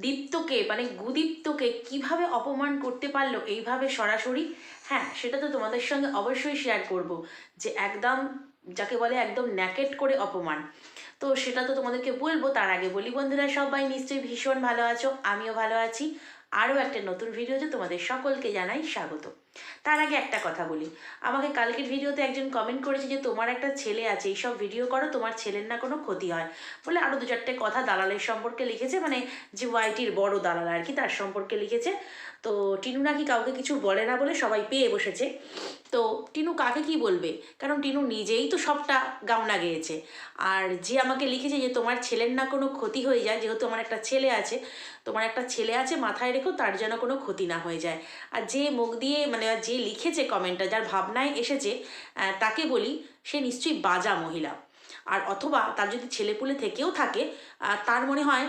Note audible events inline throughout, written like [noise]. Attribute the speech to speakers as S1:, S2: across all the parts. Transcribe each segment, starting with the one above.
S1: দীপ্তকে মানে গুদীপ্তকে কীভাবে অপমান করতে পারল এইভাবে সরাসরি? হ্যাঁ সেটা তো তোমাদের সঙ্গে অবশ্যই শেয়ার করব, যে একদম যাকে বলে একদম ন্যাকেট করে অপমান। তো সেটা তো তোমাদেরকে বলব, তার আগে বলি বন্ধুরা, সবাই নিশ্চয়ই ভীষণ ভালো আছো, আমিও ভালো আছি। আরও একটা নতুন ভিডিওতে তোমাদের সকলকে জানাই স্বাগত। তার আগে একটা কথা বলি। আমাকে কালকের ভিডিওতে একজন কমেন্ট করেছে যে, তোমার একটা ছেলে আছে, এইসব ভিডিও করো, তোমার ছেলের না কোনো ক্ষতি হয়। বলে আরও দু চারটে কথা দালালের সম্পর্কে লিখেছে মানে যে ওয়াইটির বড় দালাল আর কি, তার সম্পর্কে লিখেছে। তো টিনু নাকি কাউকে কিছু বলে না বলে সবাই পেয়ে বসেছে। তো টিনু কাকে কি বলবে? কারণ টিনু নিজেই তো সবটা গামনা গেয়েছে। আর যে আমাকে লিখেছে যে, তোমার ছেলের না কোনো ক্ষতি হয়ে যায়, যেহেতু আমার একটা ছেলে আছে, তোমার একটা ছেলে আছে মাথায় রেখো, তার যেন কোনো ক্ষতি না হয়ে যায়। আর যে মুখ দিয়ে মানে যে লিখেছে কমেন্টটা যার ভাবনায় এসেছে তাকে বলি সে নিশ্চয়ই বাজা মহিলা। আর অথবা তার যদি ছেলেপুলে থেকেও থাকে তার মনে হয়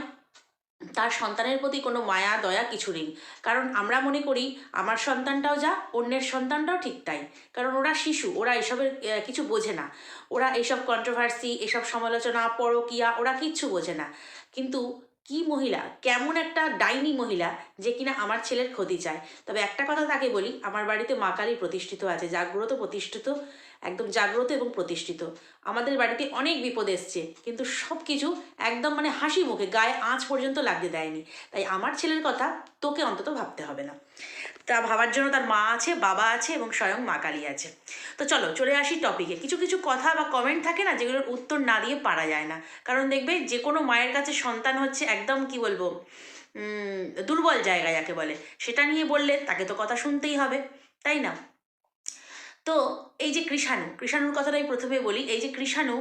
S1: তার সন্তানের প্রতি কোনো মায়া, দয়া কিছু নেই। কারণ আমরা মনে করি, আমার সন্তানটাও যা, অন্যের সন্তানটাও ঠিক তাই। কারণ ওরা শিশু, ওরা এসবের কিছু বোঝে না। ওরা এইসব কন্ট্রোভার্সি এসব সমালোচনা, পরকিয়া, ওরা কিচ্ছু বোঝে না। কিন্তু কি মহিলা? কেমন একটা ডাইনি মহিলা যে কিনা আমার ছেলের ক্ষতি চায়। তবে একটা কথা তাকে বলি, আমার বাড়িতে মা কালী প্রতিষ্ঠিত আছে, জাগ্রত প্রতিষ্ঠিত একদম জাগ্রত এবং প্রতিষ্ঠিত। আমাদের বাড়িতে অনেক বিপদ এসছে, কিন্তু সব কিছু একদম মানে হাসি মুখে, গায়ে আঁচ পর্যন্ত লাগতে দেয়নি। তাই আমার ছেলের কথা তোকে অন্তত ভাবতে হবে না। তা ভাবার জন্য তার মা আছে, বাবা আছে এবং স্বয়ং মা কালী আছে। তো চলো, চলে আসি টপিকে কিছু কিছু কথা বা কমেন্ট থাকে না যেগুলোর উত্তর না দিয়ে পারা যায় না। কারণ দেখবে যে কোনো মায়ের কাছে সন্তান হচ্ছে একদম কি বলব দুর্বল জায়গা যাকে বলে। সেটা নিয়ে বললে তাকে তো কথা শুনতেই হবে, তাই না? তো এই যে কৃষাণু, কৃষাণুর কথাটাই প্রথমে বলি, এই যে কৃষাণু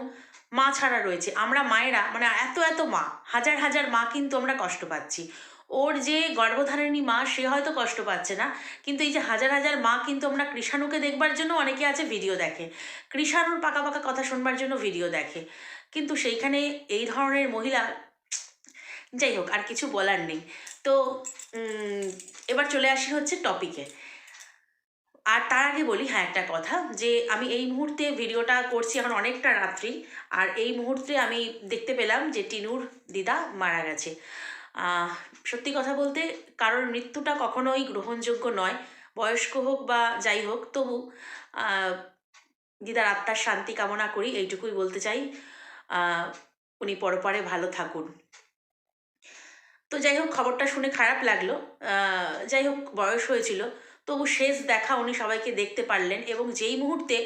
S1: মা ছাড়া রয়েছে। আমরা মায়েরা মানে এত এত মা, হাজার হাজার মা কিন্তু আমরা কষ্ট পাচ্ছি। ওর যে গর্ভধারিণী মা, সে হয়তো কষ্ট পাচ্ছে না। কিন্তু এই যে হাজার হাজার মা কিন্তু আমরা কৃষাণুকে দেখবার জন্য অনেকে আছে ভিডিও দেখে। কৃষাণুর পাকা পাকা কথা শুনবার জন্য ভিডিও দেখে। কিন্তু সেইখানে এই ধরনের মহিলা, যাই হোক, আর কিছু বলার নেই। তো এবার চলে আসি হচ্ছে টপিকে আর তার আগে বলি হ্যাঁ একটা কথা যে আমি এই মুহূর্তে ভিডিওটা করছি এখন অনেকটা রাত্রি আর এই মুহূর্তে আমি দেখতে পেলাম যে টিনুর দিদা মারা গেছে। সত্যি কথা বলতে কারোর মৃত্যুটা কখনোই গ্রহণযোগ্য নয়, বয়স্ক হোক বা যাই হোক, তবু দিদার আত্মার শান্তি কামনা করি, এইটুকুই বলতে চাই। উনি পরপরে ভালো থাকুন। তো যাই হোক, খবরটা শুনে খারাপ লাগল। যাই হোক, বয়স হয়েছিল। তবু শেষ দেখা উনি সবাইকে দেখতে পারলেন এবং যেই মুহূর্তে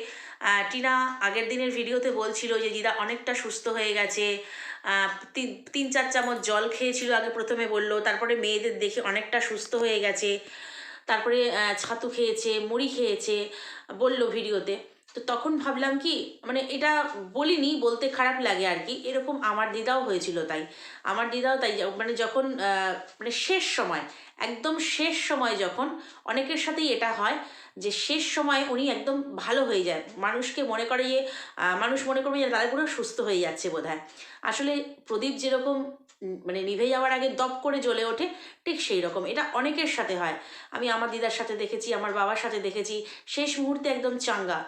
S1: টিনা আগের দিনের ভিডিওতে বলছিল যে, দিদা অনেকটা সুস্থ হয়ে গেছে। তিন তিন চার চামচ জল খেয়েছিল আগে প্রথমে বলল, তারপরে মেয়েদের দেখে অনেকটা সুস্থ হয়ে গেছে, তারপরে ছাতু খেয়েছে, মুড়ি খেয়েছে, বলল ভিডিওতে। তো তখন ভাবলাম কি মানে এটা বলিনি, বলতে খারাপ লাগে আর কি। এরকম আমার দিদাও হয়েছিল তাই। আমার দিদাও তাই মানে যখন মানে শেষ সময়, একদম শেষ সময় যখন, অনেকের সাথেই এটা হয় যে শেষ সময় উনি একদম ভালো হয়ে যায়। মানুষকে মনে করে যে মানুষ মনে করবে যে তাদের পুরো সুস্থ হয়ে যাচ্ছে বোধ আসলে প্রদীপ যেরকম মানে নিভে যাওয়ার আগে দপ করে জ্বলে ওঠে, ঠিক সেই রকম। এটা অনেকের সাথে হয়। আমি আমার দিদার সাথে দেখেছি, আমার বাবার সাথে দেখেছি। শেষ মুহূর্তে একদম চাঙ্গা।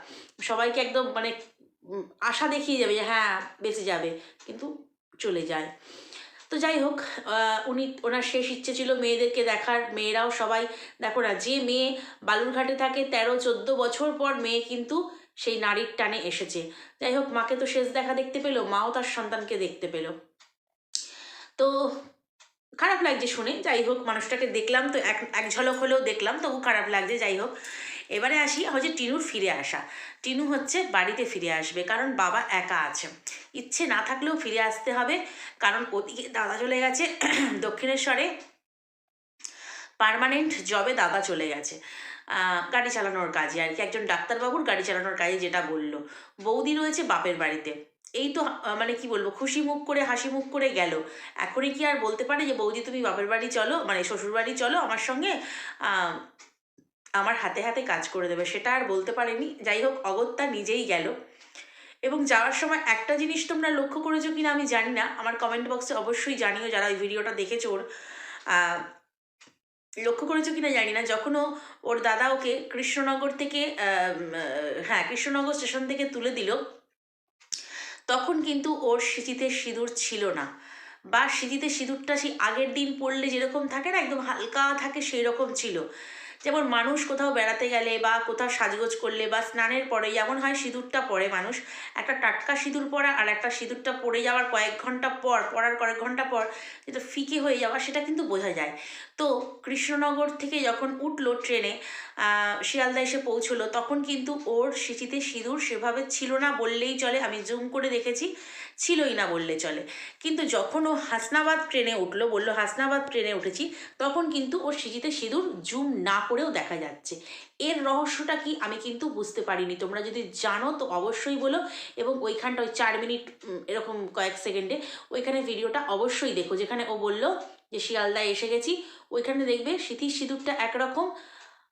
S1: সবাইকে একদম মানে আশা দেখিয়ে যাবে যে হ্যাঁ বেঁচে যাবে, কিন্তু চলে যায়। তো যাই হোক উনি, ওনার শেষ ইচ্ছে ছিল মেয়েদেরকে দেখার। মেয়েরাও সবাই, দেখো না, যে মেয়ে বালুরঘাটে থাকে, তেরো, চোদ্দ বছর পর মেয়ে কিন্তু সেই নারীর টানে এসেছে। যাই হোক, মাকে তো শেষ দেখা দেখতে পেল, মাও তার সন্তানকে দেখতে পেল। তো খারাপ লাগছে শুনে, যাই হোক, মানুষটাকে দেখলাম তো, এক এক ঝলক হলেও দেখলাম, তবু খারাপ লাগছে, যাই হোক। এবারে আসি হচ্ছে টিনুর ফিরে আসা। টিনু হচ্ছে বাড়িতে ফিরে আসবে, কারণ বাবা একা আছে। ইচ্ছে না থাকলেও ফিরে আসতে হবে, কারণ ওদিকে দাদা চলে গেছে, [clears throat] দক্ষিণেশ্বরে। পার্মানেন্ট জবে দাদা চলে গেছে। গাড়ি চালানোর কাজে আর কি, একজন ডাক্তারবাবুর গাড়ি চালানোর কাজে যেটা বলল। বৌদি রয়েছে বাপের বাড়িতে। এই তো মানে কি বলব, খুশি মুখ করে, হাসি মুখ করে গেল। এখনই কি আর বলতে পারে যে, বৌদি তুমি বাপের বাড়ি চলো মানে শ্বশুর বাড়ি চলো, আমার সঙ্গে আমার হাতে হাতে কাজ করে দেবে। সেটা আর বলতে পারেনি। যাই হোক, অগত্যা নিজেই গেল। এবং যাওয়ার সময় একটা জিনিস তোমরা লক্ষ্য করেছ কিনা আমি জানি না। আমার কমেন্ট বক্সে অবশ্যই জানিও যারা ওই ভিডিওটা দেখেছ ওর। লক্ষ্য করেছ কিনা জানি না। যখন ও, ওর দাদা ওকে কৃষ্ণনগর থেকে হ্যাঁ কৃষ্ণনগর স্টেশন থেকে তুলে দিল তখন কিন্তু ওর সিঁথিতে সিঁদুর ছিল না। বা সিঁথিতে সিঁদুরটা সেই আগের দিন পড়লে যেরকম থাকে না, একদম হালকা থাকে সেই রকম ছিল। যেমন মানুষ কোথাও বেড়াতে গেলে বা কোথাও সাজগোজ করলে বা স্নানের পরে যেমন হয় সিঁদুরটা পরে মানুষ, একটা টাটকা সিঁদুর পরা আর একটা সিঁদুরটা পড়ে যাওয়ার কয়েক ঘণ্টা পর পড়ার কয়েক ঘণ্টা পর যেটা ফিকে হয়ে যাওয়া সেটা কিন্তু বোঝা যায়। তো কৃষ্ণনগর থেকে যখন উঠল ট্রেনে শিয়ালদা এসে পৌঁছলো, তখন কিন্তু ওর সিঁথিতে সিঁদুর সেভাবে ছিল না বললেই চলে, আমি জুম করে দেখেছি, ছিলই না বললে চলে। কিন্তু যখন ও হাসনাবাদ ট্রেনে উঠল, বলল হাসনাবাদ ট্রেনে উঠেছি, তখন কিন্তু ওর সিঁচিতে সিঁদুর জুম না করেও দেখা যাচ্ছে। এর রহস্যটা কি আমি কিন্তু বুঝতে পারিনি। তোমরা যদি জানো তো অবশ্যই বলো এবং ওইখানটা ওই চার মিনিট এরকম কয়েক সেকেন্ডে ওইখানে ভিডিওটা অবশ্যই দেখো। যেখানে ও বলল যে শিয়ালদায় এসে গেছি। ওইখানে দেখবে সিঁথির সিঁদুরটা একরকম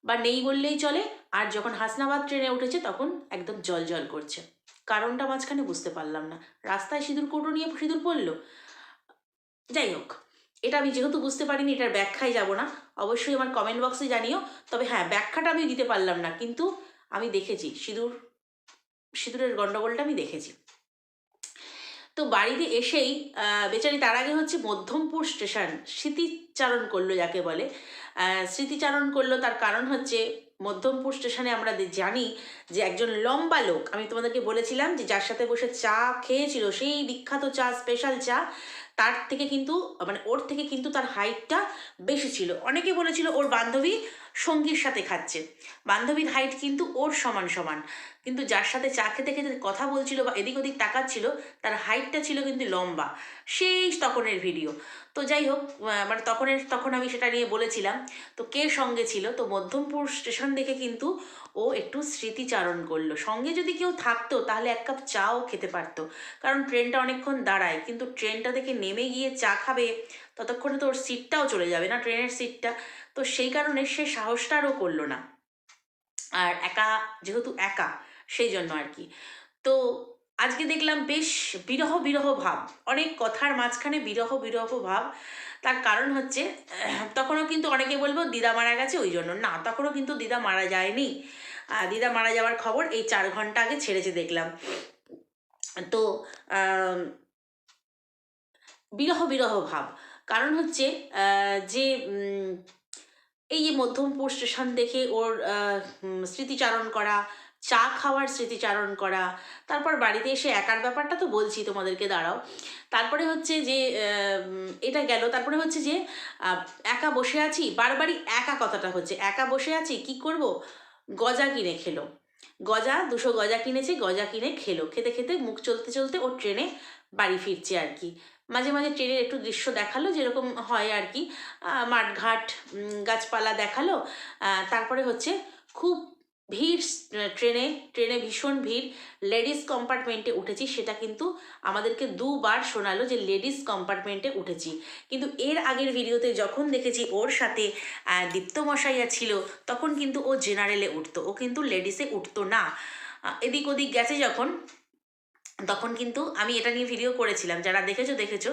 S1: বা নেই বললেই চলে। আর যখন হাসনাবাদ ট্রেনে উঠেছে তখন একদম জল জল করছে। কারণটা মাঝখানে বুঝতে পারলাম না। রাস্তায় সিঁদুর কৌটো নিয়ে সিঁদুর পড়ল। যাই হোক এটা আমি যেহেতু বুঝতে পারিনি, এটার ব্যাখ্যায় যাব না। অবশ্যই আমার কমেন্ট বক্সে জানিও। তবে হ্যাঁ ব্যাখ্যাটা আমি দিতে পারলাম না, কিন্তু আমি দেখেছি। সিঁদুর, সিঁদুরের গণ্ডগোলটা আমি দেখেছি। তো বাড়িতে এসেই বেচারি তার আগে হচ্ছে মধ্যমপুর স্টেশন স্মৃতিচারণ করল যাকে বলে। স্মৃতিচারণ করল তার কারণ হচ্ছে মধ্যমপুর স্টেশনে আমরা জানি যে একজন লম্বা লোক। আমি তোমাদেরকে বলেছিলাম যে যার সাথে বসে চা খেয়েছিল, সেই বিখ্যাত চা স্পেশাল চা। তার থেকে কিন্তু মানে ওর থেকে কিন্তু তার হাইটটা বেশি ছিল। অনেকে বলেছিল ওর বান্ধবী সঙ্গীর সাথে খাচ্ছে। বান্ধবীর হাইট কিন্তু ওর সমান সমান। কিন্তু যার সাথে চা খেতে খেতে কথা বলছিল বা এদিক ওদিক তাকাচ্ছিল, তার হাইটটা ছিল কিন্তু লম্বা। সেই তখনের ভিডিও তো যাই হোক মানে তখনের, তখন আমি সেটা নিয়ে বলেছিলাম। তো কে সঙ্গে ছিল? তো মধ্যমপুর স্টেশন দেখে কিন্তু ও একটু স্মৃতিচারণ করল। সঙ্গে যদি কেউ থাকতো, তাহলে এক কাপ চাও খেতে পারতো। কারণ ট্রেনটা অনেকক্ষণ দাঁড়ায়। কিন্তু ট্রেনটা থেকে নেমে গিয়ে চা খাবে, ততক্ষণে তো ওর সিটটাও চলে যাবে না, ট্রেনের সিটটা। তো সেই কারণে সে সাহসটা আরও করল না। আর একা, যেহেতু একা, সেই জন্য আর কি। তো আজকে দেখলাম বেশ বিরহ বিরহ ভাব। অনেক কথার মাঝখানে বিরহ বিরহ ভাব। তার কারণ হচ্ছে, তখনও কিন্তু অনেকে বলব, দিদা মারা গেছে, ওই জন্য। না, তখনও কিন্তু দিদা মারা যায়নি। দিদা মারা যাওয়ার খবর, এই চার ঘণ্টা আগে ছেড়েছে দেখলাম। তো বিরহ বিরহ ভাব। কারণ হচ্ছে যে এই যে মধ্যমপুর স্টেশন দেখে ওর স্মৃতিচারণ করা, চা খাওয়ার স্মৃতিচারণ করা, তারপর বাড়িতে এসে একার ব্যাপারটা তো বলছি তোমাদেরকে, দাঁড়াও। তারপরে হচ্ছে যে এটা গেল, তারপরে হচ্ছে যে একা বসে আছি, বারবারই একা কথাটা হচ্ছে, একা বসে আছি, কি করব? গজা কিনে খেলো। গজা, দুশো গজা কিনেছে, গজা কিনে খেলো। খেতে খেতে মুখ চলতে চলতে ও ট্রেনে বাড়ি ফিরছে আর কি। মাঝে মাঝে ট্রেনের একটু দৃশ্য দেখাল, যেরকম হয় আর কি। মাঠঘাট গাছপালা দেখাল। তারপরে হচ্ছে খুব ভিড় ট্রেনে ট্রেনে ভীষণ ভিড়। লেডিস কম্পার্টমেন্টে উঠেছি সেটা কিন্তু আমাদেরকে দুবার শোনালো যে লেডিস কম্পার্টমেন্টে উঠেছি। কিন্তু এর আগের ভিডিওতে যখন দেখেছি ওর সাথে আহ, দীপ্ত মশাইয়া ছিল তখন কিন্তু ও জেনারেলে উঠতো। ও কিন্তু লেডিসে উঠতো না। এদিক ওদিক গেছে যখন তখন কিন্তু আমি এটা নিয়ে ভিডিও করেছিলাম। যারা দেখেছ দেখেছ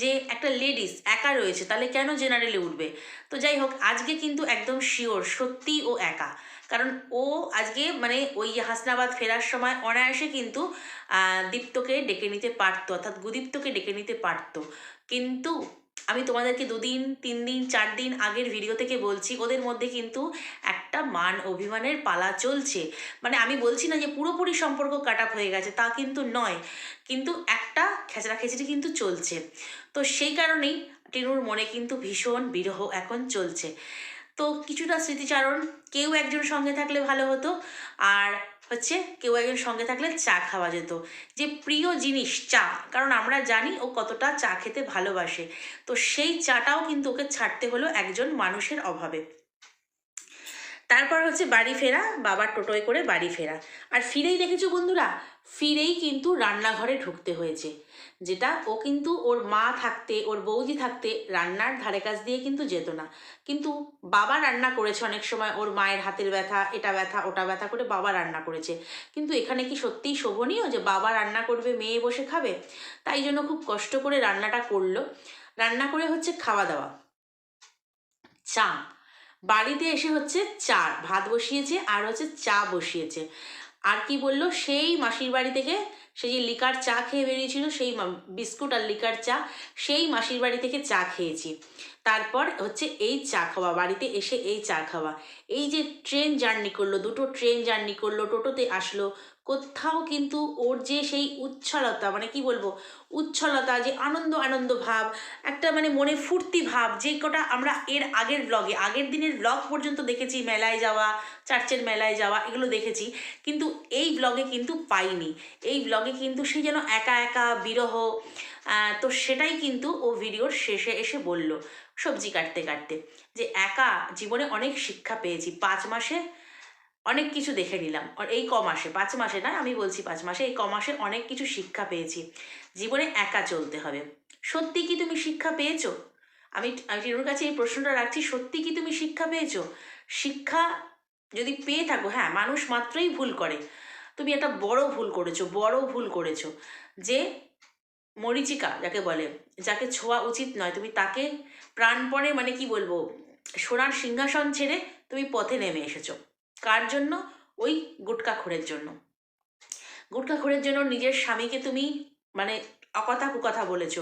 S1: যে একটা লেডিস একা রয়েছে তাহলে কেন জেনারেলে উঠবে? তো যাই হোক আজকে কিন্তু একদম শিওর সত্যি ও একা। কারণ ও আজকে মানে ওই হাসনাবাদ ফেরার সময় অনায়াসে কিন্তু দীপ্তকে ডেকে নিতে পারতো, অর্থাৎ গুদীপ্তকে ডেকে নিতে পারতো। কিন্তু আমি তোমাদেরকে দুদিন তিন দিন চার দিন আগের ভিডিও থেকে বলছি, ওদের মধ্যে কিন্তু একটা মান অভিমানের পালা চলছে। মানে আমি বলছি না যে পুরোপুরি সম্পর্ক কাট হয়ে গেছে, তা কিন্তু নয়। কিন্তু একটা খেচড়া খেচড়ি কিন্তু চলছে। তো সেই কারণেই টিনুর মনে কিন্তু ভীষণ বিরহ এখন চলছে। তো কিছুটা স্মৃতিচারণ, কেউ একজন সঙ্গে থাকলে ভালো হতো, আর হচ্ছে কেউ একজন সঙ্গে থাকলে চা খাওয়া যেত। যে প্রিয় জিনিস চা, কারণ আমরা জানি ও কতটা চা খেতে ভালোবাসে। তো সেই চাটাও কিন্তু ওকে ছাড়তে হলো একজন মানুষের অভাবে। তারপর হচ্ছে বাড়ি ফেরা, বাবার টোটোয় করে বাড়ি ফেরা। আর ফিরেই দেখেছ বন্ধুরা? ফিরেই কিন্তু রান্নাঘরে ঢুকতে হয়েছে। যেটা ও কিন্তু ওর মা থাকতে, ওর বৌদি থাকতে রান্নার ধারে কাছ দিয়ে কিন্তু যেত না। কিন্তু বাবা রান্না করেছে অনেক সময়, ওর মায়ের হাতের ব্যথা, এটা ব্যথা, ওটা ব্যথা করে বাবা রান্না করেছে। কিন্তু এখানে কি সত্যিই শোভনীয় যে বাবা রান্না করবে, মেয়ে বসে খাবে? তাই জন্য খুব কষ্ট করে রান্নাটা করল। রান্না করে হচ্ছে খাওয়া দাওয়া। চা বাড়িতে এসে হচ্ছে চা, ভাত বসিয়েছে আর হচ্ছে চা বসিয়েছে। আর কি বলল? সেই মাসির বাড়ি থেকে সে যে লিকার চা খেয়ে বেরিয়েছিল, সেই বিস্কুট আর লিকার চা সেই মাসির বাড়ি থেকে চা খেয়েছি। তারপর হচ্ছে এই চা খাওয়া, বাড়িতে এসে এই চা খাওয়া। এই যে ট্রেন জার্নি করল, দুটো ট্রেন জার্নি করল, টোটোতে আসলো, কোথাও কিন্তু ওর যে সেই উচ্ছলতা মানে কি বলব, উচ্ছলতা, যে আনন্দ আনন্দ ভাব, একটা মানে মনে ফুর্তি ভাব, যে কটা আমরা এর আগের ব্লগে আগের দিনের ব্লগ পর্যন্ত দেখেছি, মেলায় যাওয়া চার্চের মেলায় যাওয়া, এগুলো দেখেছি। কিন্তু এই ব্লগে কিন্তু পাইনি। এই ব্লগে কিন্তু সে যেন একা একা, বিরহ তো সেটাই কিন্তু ও ভিডিওর শেষে এসে বলল সবজি কাটতে কাটতে। যে একা জীবনে অনেক শিক্ষা পেয়েছি, পাঁচ মাসে অনেক কিছু দেখে নিলাম। এই ক মাসে, পাঁচ মাসে না, আমি বলছি পাঁচ মাসে, এই ক মাসে অনেক কিছু শিক্ষা পেয়েছি। জীবনে একা চলতে হবে। সত্যি কি তুমি শিক্ষা পেয়েছ? আমি আমি টিনুর কাছে এই প্রশ্নটা রাখছি, সত্যি কি তুমি শিক্ষা পেয়েছ? শিক্ষা যদি পেয়ে থাকো হ্যাঁ মানুষ মাত্রই ভুল করে। তুমি একটা বড় ভুল করেছ, বড় ভুল করেছ। যে মরিচিকা যাকে বলে, যাকে ছোঁয়া উচিত নয়, তুমি তাকে প্রাণপণে মানে কি বলব, সোনার সিংহাসন ছেড়ে তুমি পথে নেমে এসেছ। কার জন্য? ওই গুটকা খোরের জন্য। গুটকা খোরের জন্য নিজের স্বামীকে তুমি মানে অকথা কুকথা বলেছ,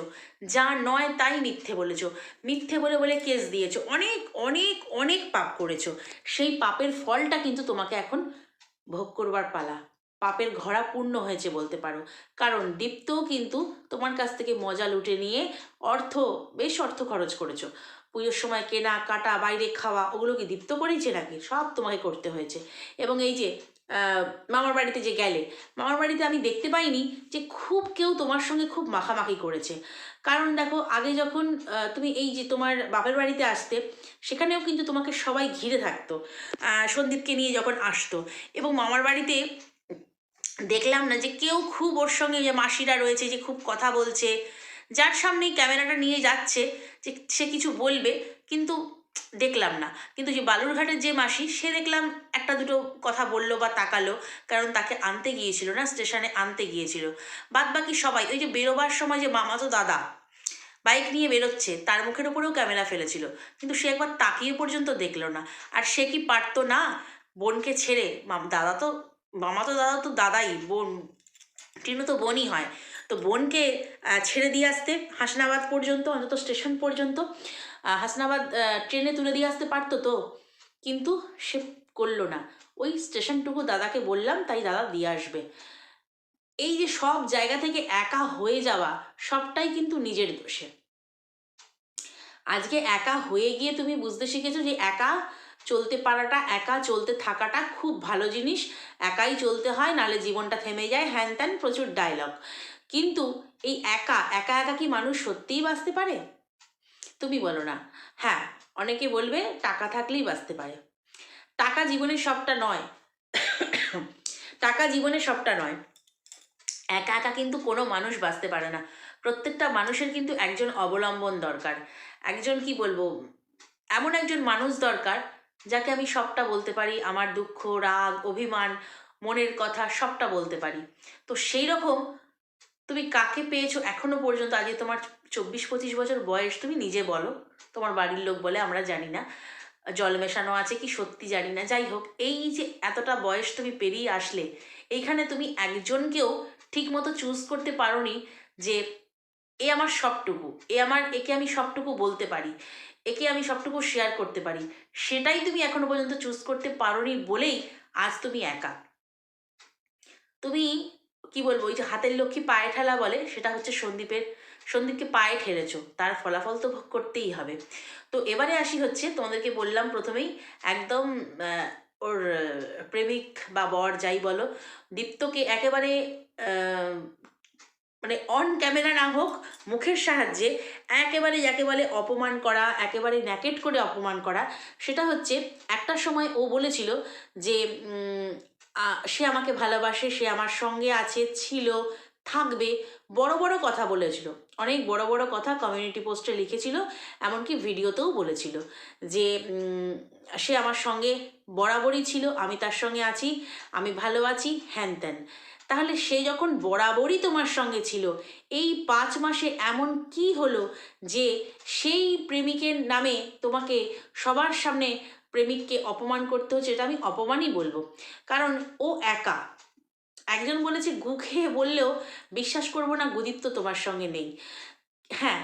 S1: যা নয় তাই মিথ্যে বলেছ। মিথ্যে বলে বলে কেস দিয়েছ, অনেক অনেক অনেক পাপ করেছ। সেই পাপের ফলটা কিন্তু তোমাকে এখন ভোগ করবার পালা। পাপের ঘোড়া পূর্ণ হয়েছে বলতে পারো। কারণ দীপ্তও কিন্তু তোমার কাছ থেকে মজা লুটে নিয়ে অর্থ, বেশ অর্থ খরচ করেছ। পুজোর সময় কেনা, কাটা, বাইরে খাওয়া ওগুলো কি দীপ্ত করেছে নাকি, সব তোমাকে করতে হয়েছে। এবং এই যে মামার বাড়িতে যে গেলে, মামার বাড়িতে আমি দেখতে পাইনি যে খুব কেউ তোমার সঙ্গে খুব মাখামাখি করেছে। কারণ দেখো, আগে যখন তুমি এই যে তোমার বাপের বাড়িতে আসতে, সেখানেও কিন্তু তোমাকে সবাই ঘিরে থাকতো সন্দীপকে নিয়ে যখন আসতো। এবং মামার বাড়িতে দেখলাম না যে কেউ খুব ওর সঙ্গে যে মাসিরা রয়েছে, যে খুব কথা বলছে, যার সামনেই ক্যামেরাটা নিয়ে যাচ্ছে, যে সে কিছু বলবে, কিন্তু দেখলাম না। কিন্তু যে বালুরঘাটের যে মাসি, সে দেখলাম একটা দুটো কথা বলল বা তাকালো, কারণ তাকে আনতে গিয়েছিল না, স্টেশনে আনতে গিয়েছিল। বাদ বাকি সবাই, ওই যে বেরোবার সময় যে মামাতো দাদা, বাইক নিয়ে বেরোচ্ছে, তার মুখের উপরেও ক্যামেরা ফেলেছিল। কিন্তু সে একবার তাকিয়ে পর্যন্ত দেখল না। আর সে কি পারতো না বোনকে ছেড়ে? মাম- দাদা তো মামা তো দাদা তো দাদাই, বোন। টিনু তো বোনই হয়। তো বোনকে ছেড়ে দিয়ে আসতে হাসনাবাদ পর্যন্ত, অন্তত স্টেশন পর্যন্ত হাসনাবাদ ট্রেনে তুলে দিয়ে আসতে পারতো তো। কিন্তু সে করল না। ওই স্টেশনটুকু দাদাকে বললাম, তাই দাদা দিয়ে আসবে। এই যে সব জায়গা থেকে একা হয়ে যাওয়া, সবটাই কিন্তু নিজের দোষে। আজকে একা হয়ে গিয়ে তুমি বুঝতে শিখেছো যে একা চলতে পারাটা, একা চলতে থাকাটা খুব ভালো জিনিস। একাই চলতে হয়, নালে জীবনটা থেমে যায়। হ্যান ত্যান, প্রচুর ডায়লগ কিন্তু এই একা একা একা কি মানুষ সত্যিই বাঁচতে পারে? তুমি বলো না। হ্যাঁ অনেকে বলবে টাকা থাকলেই বাঁচতে পারে। টাকা জীবনের সবটা নয়। টাকা জীবনের সবটা নয়। একা একা কিন্তু কোনো মানুষ বাঁচতে পারে না। প্রত্যেকটা মানুষের কিন্তু একজন অবলম্বন দরকার। একজন কি বলব? এমন একজন মানুষ দরকার যাকে আমি সবটা বলতে পারি, আমার দুঃখ, রাগ, অভিমান, মনের কথা সবটা বলতে পারি। তো সেই রকম তুমি কাকে পেয়েছ এখনও পর্যন্ত? আজকে তোমার চব্বিশ পঁচিশ বছর বয়স তুমি নিজে বলো। তোমার বাড়ির লোক বলে আমরা জানি না। জল মেশানো আছে কি সত্যি জানি না। যাই হোক, এই যে এতটা বয়স তুমি পেরিয়ে আসলে, এইখানে তুমি একজনকেও ঠিক মতো চুজ করতে পারোনি যে এ আমার সবটুকু, এ আমার, একে আমি সবটুকু বলতে পারি, একে আমি সবটুকু শেয়ার করতে পারি, সেটাই তুমি এখনও পর্যন্ত চুজ করতে পারোনি বলেই আজ তুমি একা। তুমি কি বলব, ওই যে হাতের লক্ষ্মী পায়ে ঠেলা বলে, সেটা হচ্ছে সন্দীপের, সন্দীপকে পায়ে ঠেলেছো, তার ফলাফল তো ভোগ করতেই হবে। তো এবারে আসি হচ্ছে, তোমাদেরকে বললাম প্রথমেই একদম ওর প্রেমিক বা বর যাই বলো, দীপ্তকে একেবারে মানে অন ক্যামেরা না হোক, মুখের সাহায্যে একেবারে যাকে বলে অপমান করা, একেবারে ন্যাকেট করে অপমান করা, সেটা হচ্ছে একটা সময় ও বলেছিল যে সে আমাকে ভালোবাসে, সে আমার সঙ্গে আছে, ছিল, থাকবে, বড় বড় কথা বলেছিল। অনেক বড় বড় কথা কমিউনিটি পোস্টে লিখেছিল, এমনকি ভিডিওতেও বলেছিল যে সে আমার সঙ্গে বরাবরই ছিল, আমি তার সঙ্গে আছি, আমি ভালো আছি, হ্যান ত্যান। তাহলে সে যখন বরাবরই তোমার সঙ্গে ছিল, এই পাঁচ মাসে এমন কি হলো যে সেই প্রেমিকের নামে তোমাকে সবার সামনে প্রেমিককে অপমান করতে হচ্ছে এটা আমি অপমানই বলব। কারণ ও একা। একজন বলেছে, গু খেয়ে বললেও বিশ্বাস করব না, গুদীপ্ত তোমার সঙ্গে নেই। হ্যাঁ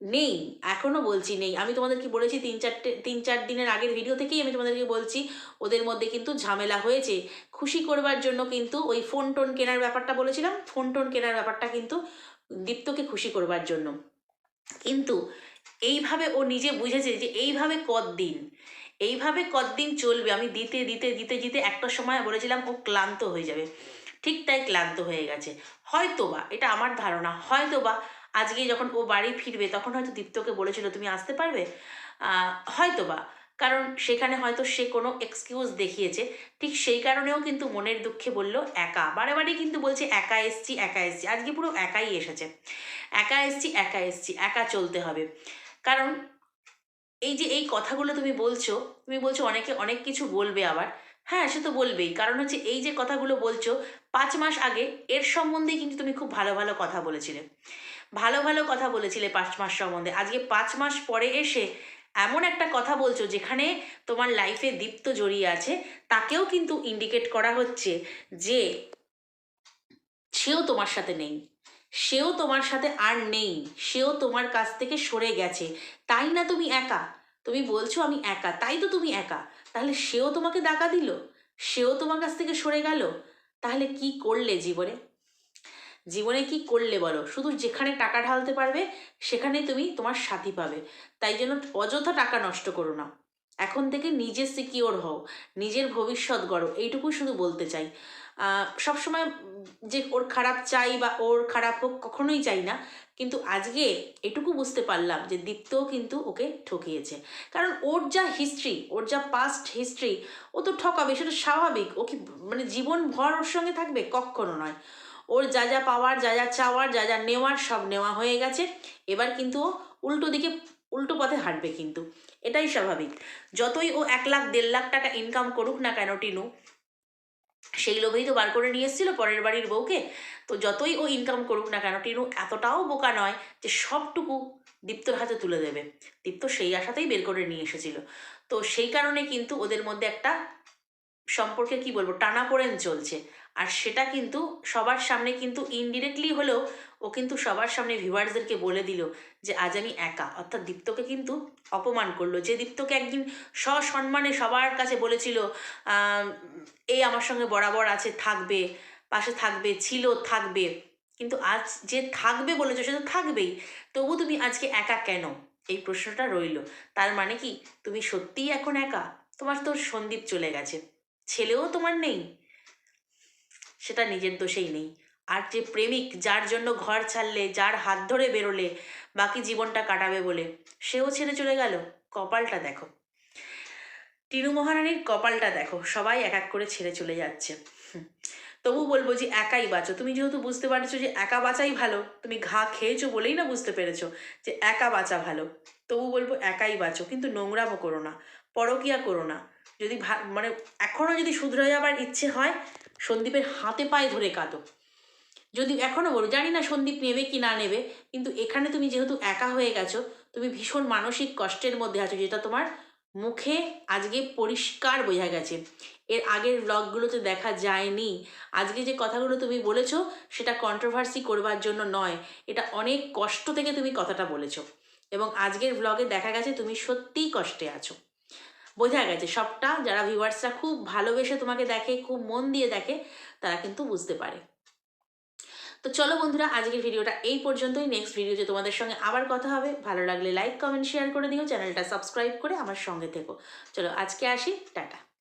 S1: নেই এখনও বলছি নেই। আমি তোমাদেরকে বলেছি, তিন চারটে, তিন চার দিনের আগের ভিডিও থেকেই আমি তোমাদেরকে বলছি, ওদের মধ্যে কিন্তু ঝামেলা হয়েছে। খুশি করবার জন্য কিন্তু ওই ফোন টোন কেনার ব্যাপারটা বলেছিলাম ফোন টোন কেনার ব্যাপারটা কিন্তু দীপ্তকে খুশি করবার জন্য। কিন্তু এইভাবে ও নিজে বুঝেছে যে এইভাবে কতদিন এইভাবে কতদিন চলবে? আমি দিতে দিতে দিতে দিতে একটা সময় বলেছিলাম ও ক্লান্ত হয়ে যাবে। ঠিক তাই ক্লান্ত হয়ে গেছে। হয়তো বা এটা আমার ধারণা হয়তো বা আজকে যখন ও বাড়ি ফিরবে তখন হয়তো দীপ্তকে বলেছিল তুমি আসতে পারবে? আহ, হয়তো বা কারণ সেখানে হয়তো সে কোনো এক্সকিউজ দেখিয়েছে। ঠিক সেই কারণেও কিন্তু মনের দুঃখে বলল, একা। বারে বারে কিন্তু বলছে, একা এসছি একা এসছি। আজকে পুরো একাই এসেছে। একা এসছি একা এসছি, একা চলতে হবে। কারণ এই যে এই কথাগুলো তুমি বলছো তুমি বলছো অনেকে অনেক কিছু বলবে আবার। হ্যাঁ সে তো বলবেই। কারণ হচ্ছে এই যে কথাগুলো বলছো, পাঁচ মাস আগে এর সম্বন্ধে কিন্তু তুমি খুব ভালো ভালো কথা বলেছিলে। ভালো ভালো কথা বলেছিলে পাঁচ মাস সম্বন্ধে। আজকে পাঁচ মাস পরে এসে এমন একটা কথা বলছো যেখানে তোমার লাইফে দীপ্ত জড়িয়ে আছে, তাকেও কিন্তু ইন্ডিকেট করা হচ্ছে যে সেও তোমার সাথে নেই, সেও তোমার সাথে আর নেই, সেও তোমার কাছ থেকে সরে গেছে। তাই না তুমি একা? তুমি বলছো আমি একা, তাই তো তুমি একা। তাহলে সেও তোমাকে ডাকা দিল, সেও তোমার কাছ থেকে সরে গেল। তাহলে কি করলে জীবনে? জীবনে কি করলে বলো? শুধু যেখানে টাকা ঢালতে পারবে সেখানে তুমি তোমার সাথী পাবে। তাই জন্য অযথা টাকা নষ্ট করো না। এখন থেকে নিজে সিকিওর হও, নিজের ভবিষ্যৎ গড়ো এইটুকু শুধু বলতে চাই। সবসময় যে ওর খারাপ চাই বা ওর খারাপ হোক কখনোই চাই না, কিন্তু আজকে এটুকু বুঝতে পারলাম যে দীপ্তও কিন্তু ওকে ঠকিয়েছে। কারণ ওর যা হিস্ট্রি ওর যা পাস্ট হিস্ট্রি ও তো ঠকাবে, সেটা স্বাভাবিক। ও কি মানে জীবন ভর ওর সঙ্গে থাকবে? কখনো নয়। ওর যা যা পাওয়ার, যা যা চাওয়ার, যা যা নেওয়ার সব নেওয়া হয়ে গেছে। এবার কিন্তু ও উল্টো দিকে, উল্টো পথে হাঁটবে কিন্তু। এটাই স্বাভাবিক। যতই ও এক লাখ, দেড় লাখ টাকা ইনকাম করুক না কেন টিনু, সেই লোভেই তো বার করে নিয়ে এসেছিল পরের বাড়ির বউকে। তো যতই ও ইনকাম করুক না কেন টিনু, এতটাও বোকা নয় যে সবটুকু দীপ্তর হাতে তুলে দেবে। দীপ্ত সেই আশাতেই বের করে নিয়ে এসেছিল। তো সেই কারণে কিন্তু ওদের মধ্যে একটা সম্পর্কে কি বলব? টানা টানাপোড়েন চলছে। আর সেটা কিন্তু সবার সামনে কিন্তু ইনডিরেক্টলি হলেও ও কিন্তু সবার সামনে ভিউয়ার্সদেরকে বলে দিল যে, আজ আমি একা। অর্থাৎ দীপ্তকে কিন্তু অপমান করল। যে দীপ্তকে একদিন সসম্মানে সবার কাছে বলেছিল এই আমার সঙ্গে বরাবর আছে, থাকবে, পাশে থাকবে, ছিল, থাকবে। কিন্তু আজ যে থাকবে বলেছ, সে তো থাকবেই। তবু তুমি আজকে একা কেন? এই প্রশ্নটা রইল। তার মানে কি, তুমি সত্যিই এখন একা? তোমার তো সন্দীপ চলে গেছে। ছেলেও তোমার নেই, সেটা নিজের দোষেই নেই। আর যে প্রেমিক যার জন্য ঘর ছাড়লে, যার হাত ধরে বেরোলে, বাকি জীবনটা কাটাবে বলে, সেও ছেড়ে চলে গেল। কপালটা দেখো। টিনু মহারানীর কপালটা দেখো। সবাই এক এক করে ছেড়ে চলে যাচ্ছে। তবু বলব যে একাই বাঁচো। তুমি যেহেতু বুঝতে পারছ যে একা বাঁচাই ভালো, তুমি ঘা খেয়েছো বলেই না বুঝতে পেরেছ যে একা বাঁচা ভালো। তবু বলব একাই বাঁচো, কিন্তু নোংরামও করো না, পরকিয়া করো না। যদি মানে এখনও যদি শুধরে যাবার ইচ্ছে হয়, সন্দীপের হাতে পায়ে ধরে কাঁদো। যদি এখনও বলো, জানি না সন্দীপ নেবে কি না নেবে, কিন্তু এখানে তুমি যেহেতু একা হয়ে গেছো, তুমি ভীষণ মানসিক কষ্টের মধ্যে আছো, যেটা তোমার মুখে আজকে পরিষ্কার বোঝা গেছে। এর আগের ব্লগগুলোতে দেখা যায়নি। আজকে যে কথাগুলো তুমি বলেছ, সেটা কন্ট্রোভার্সি করবার জন্য নয়। এটা অনেক কষ্ট থেকে তুমি কথাটা বলেছ। এবং আজকের ব্লগে দেখা গেছে তুমি সত্যিই কষ্টে আছো। বোঝা গেছে। সবটা যারা ভিউয়ার্সরা খুব ভালোবেসে তোমাকে দেখে, খুব মন দিয়ে দেখে, তারা কিন্তু বুঝতে পারে। তো চলো বন্ধুরা, আজকের ভিডিওটা এই পর্যন্তই। নেক্সট ভিডিওতে তোমাদের সঙ্গে আবার কথা হবে। ভালো লাগলে লাইক কমেন্ট শেয়ার করে দিও। চ্যানেলটা সাবস্ক্রাইব করে আমার সঙ্গে থেকো। চলো আজকে আসি। টাটা।